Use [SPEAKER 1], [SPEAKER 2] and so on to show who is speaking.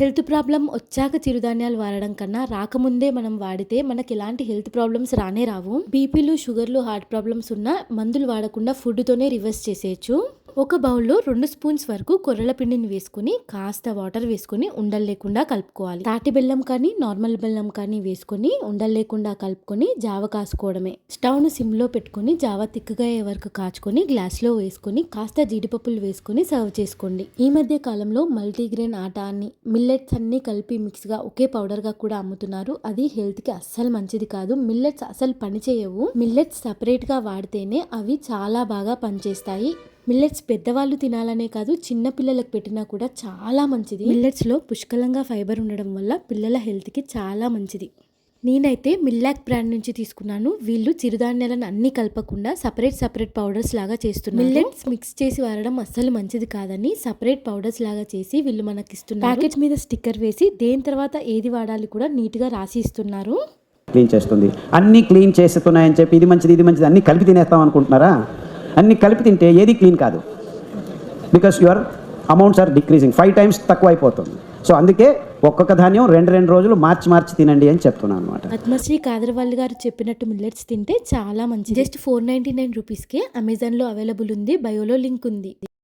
[SPEAKER 1] Health problem వచ్చాక చిరుధాన్యాలు వాడడం కన్నా రాకముందే మనం వాడితే మనకి ఎలాంటి హెల్త్ ప్రాబ్లమ్స్ రానే రావు. బీపీలు షుగర్లు హార్ట్ ప్రాబ్లమ్స్ ఉన్న మందులు వాడకుండా ఫుడ్తోనే రివర్స్ చేసేయచ్చు. ఒక బౌల్లో రెండు స్పూన్స్ వరకు కొర్రల పిండిని వేసుకుని కాస్త వాటర్ వేసుకుని ఉండలు లేకుండా కలుపుకోవాలి. తాటి బెల్లం కానీ నార్మల్ బెల్లం కానీ వేసుకొని ఉండలు లేకుండా కలుపుకొని జావ కాసుకోవడమే. స్టవ్ను సిమ్లో పెట్టుకుని జావ తిక్కగా అయ్యే వరకు కాచుకొని గ్లాస్లో వేసుకుని వేసుకొని కాస్త జీడిపప్పులు వేసుకొని సర్వ్ చేసుకోండి. ఈ మధ్య కాలంలో మల్టీగ్రెయిన్ ఆట అని మిల్లెట్స్ అన్ని కలిపి మిక్స్గా ఒకే పౌడర్గా కూడా అమ్ముతున్నారు. అది హెల్త్కి అస్సలు మంచిది కాదు. మిల్లెట్స్ అసలు పని చేయవు మిల్లెట్స్ సపరేట్గా వాడితేనే అవి చాలా బాగా పనిచేస్తాయి. మిల్లెట్స్ పెద్దవాళ్ళు తినాలనే కాదు చిన్న పిల్లలకు పెట్టినా కూడా చాలా మంచిది. మిల్లెట్స్లో పుష్కలంగా ఫైబర్ ఉండడం వల్ల పిల్లల హెల్త్కి చాలా మంచిది. నేనైతే మిల్లాక్ బ్రాండ్ నుంచి తీసుకున్నాను. వీళ్ళు చిరుధాన్యాలను అన్ని కలపకుండా సపరేట్ సపరేట్ పౌడర్స్ లాగా చేస్తున్నారు. మిల్లెట్స్ మిక్స్ చేసి వాడడం అస్సలు మంచిది కాదని సపరేట్ పౌడర్స్ లాగా చేసి వీళ్ళు మనకి ఇస్తున్నారు ప్యాకెట్ మీద స్టిక్కర్ వేసి దేని తర్వాత ఏది వాడాలి కూడా నీట్గా రాసి ఇస్తున్నారు.
[SPEAKER 2] క్లీన్ చేస్తుంది. అన్నీ క్లీన్ చేస్తున్నాయని చెప్పి ఇది మంచిది ఇది మంచిది అన్నీ కలిపి తినేస్తాం అనుకుంటున్నారా? అన్ని కలిపి తింటే ఏది క్లీన్ కాదు. Because your amounts are decreasing five times తక్కువ అయిపోతుంది. సో అందుకే ఒక్కొక్క ధాన్యం రెండు రెండు రోజులు మార్చి మార్చి తినండి అని చెప్తున్నాను అనమాట
[SPEAKER 1] పద్మశ్రీ కాదరవల్లి గారు చెప్పినట్టు మిల్లెట్స్ తింటే చాలా మంచి జస్ట్ ఫోర్ నైన్టీ నైన్ రూపీస్కే అమెజాన్లో అవైలబుల్ ఉంది బయోలో లింక్ ఉంది.